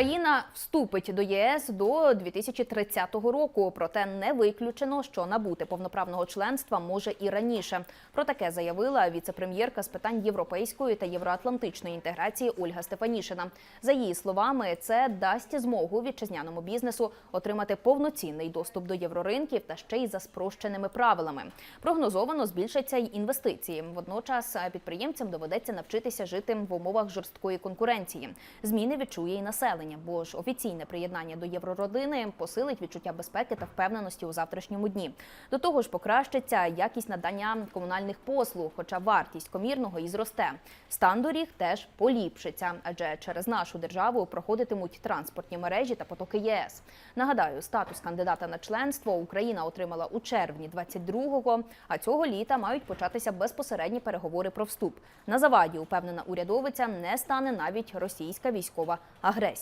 Україна вступить до ЄС до 2030 року. Проте не виключено, що набути повноправного членства може і раніше. Про таке заявила віце-прем'єрка з питань європейської та євроатлантичної інтеграції Ольга Стефанішина. За її словами, це дасть змогу вітчизняному бізнесу отримати повноцінний доступ до євроринків та ще й за спрощеними правилами. Прогнозовано збільшаться й інвестиції. Водночас підприємцям доведеться навчитися жити в умовах жорсткої конкуренції. Зміни відчує і населення, бо ж офіційне приєднання до єврородини посилить відчуття безпеки та впевненості у завтрашньому дні. До того ж, покращиться якість надання комунальних послуг, хоча вартість комірного і зросте. Стан доріг теж поліпшиться, адже через нашу державу проходитимуть транспортні мережі та потоки ЄС. Нагадаю, статус кандидата на членство Україна отримала у червні 22-го, а цього літа мають початися безпосередні переговори про вступ. На заваді упевнена урядовиця не стане навіть російська військова агресія.